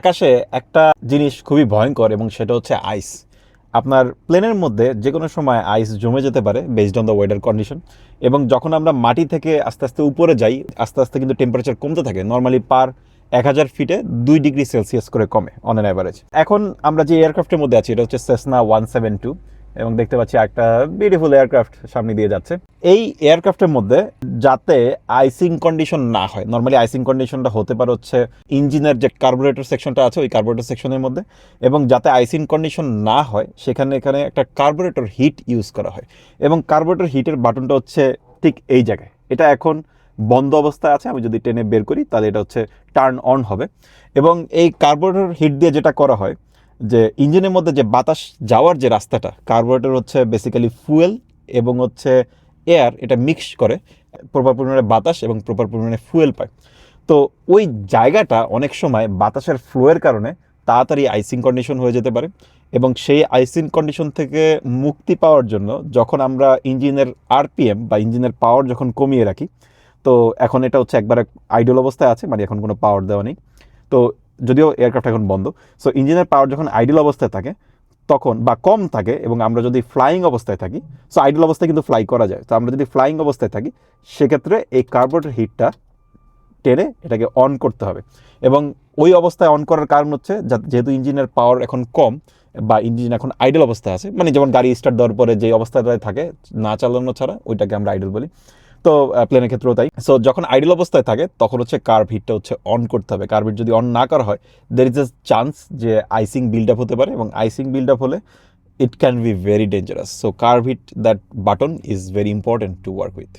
আকাশে একটা জিনিস খুবই ভয়ঙ্কর এবং সেটা হচ্ছে আইস আপনার প্লেনের মধ্যে যে কোনো সময় আইস জমে যেতে পারে based on the weather condition এবং যখন আমরা মাটি থেকে আস্তে আস্তে উপরে যাই, আস্তে আস্তে কিন্তু টেম্পারেচার কমতে থাকে। নর্মালি পার এক হাজার ফিটে দুই ডিগ্রি সেলসিয়াস করে কমে অন অ্যান অ্যাভারেজ এখন আমরা যে এয়ারক্রাফটের মধ্যে আছি, এটা হচ্ছে সেসনা ওয়ান সেভেন টু এবং দেখতে পাচ্ছি একটা বিউটিফুল এয়ারক্রাফট সামনে দিয়ে যাচ্ছে। এই এয়ারক্রাফটের মধ্যে যাতে আইসিং কন্ডিশন না হয় নর্মালি আইসিং কন্ডিশনটা হতে পারে হচ্ছে ইঞ্জিনের যে কার্বোরেটর সেকশনটা আছে, ওই কার্বোরেটর সেকশনের মধ্যে, এবং যাতে আইসিং কন্ডিশন না হয়, সেখানে এখানে একটা কার্বোরেটর হিট ইউজ করা হয়। এবং কার্বোরেটর হিটের বাটনটা হচ্ছে ঠিক এই জায়গায়। এটা এখন বন্ধ অবস্থায় আছে, আমি যদি টেনে বের করি, তাহলে এটা হচ্ছে টার্ন অন হবে। এবং এই কার্বোরেটর হিট দিয়ে যেটা করা হয় যে ইঞ্জিনের মধ্যে যে বাতাস যাওয়ার যে রাস্তাটা, কার্বোরেটর হচ্ছে বেসিক্যালি ফুয়েল এবং হচ্ছে এয়ার এটা মিক্স করে, প্রপার পরিমাণে বাতাস এবং প্রপার পরিমাণে ফুয়েল পায়। তো ওই জায়গাটা অনেক সময় বাতাসের ফ্লোয়ের কারণে তাড়াতাড়ি আইসিং কন্ডিশন হয়ে যেতে পারে এবং সেই আইসিং কন্ডিশন থেকে মুক্তি পাওয়ার জন্য যখন আমরা ইঞ্জিনের আরপিএম বা ইঞ্জিনের পাওয়ার যখন কমিয়ে রাখি, তো এখন এটা হচ্ছে একবারে আইডল অবস্থায় আছে মানে এখন কোনো পাওয়ার দেওয়া নেই। তো যদিও এয়ারক্রাফট এখন বন্ধ সো ইঞ্জিনের পাওয়ার যখন আইডল অবস্থায় থাকে, তখন বা কম থাকে এবং আমরা যদি ফ্লাইং অবস্থায় থাকি সো আইডল অবস্থায় কিন্তু ফ্লাই করা যায়। তো আমরা যদি ফ্লাইং অবস্থায় থাকি, সেক্ষেত্রে এই কার্বোরেটর হিটটা টেনে এটাকে অন করতে হবে। এবং ওই অবস্থায় অন করার কারণ হচ্ছে যেহেতু ইঞ্জিনের পাওয়ার এখন কম বা ইঞ্জিন এখন আইডল অবস্থায় আছে মানে যেমন গাড়ি স্টার্ট দেওয়ার পরে যে অবস্থাটায় থাকে, না চালানো ছাড়া, ওইটাকে আমরা আইডল বলি। তো প্লেনের ক্ষেত্রেও তাই। সো যখন আইডল অবস্থায় থাকে, তখন হচ্ছে কার্ভ হিটটা হচ্ছে অন করতে হবে। কার হিট যদি অন না করা হয় দের ইজ এ চান্স যে আইসিং বিল্ড আপ হতে পারে এবং আইসিং বিল্ড আপ হলে it can be very dangerous so carb heat that button is very important to work with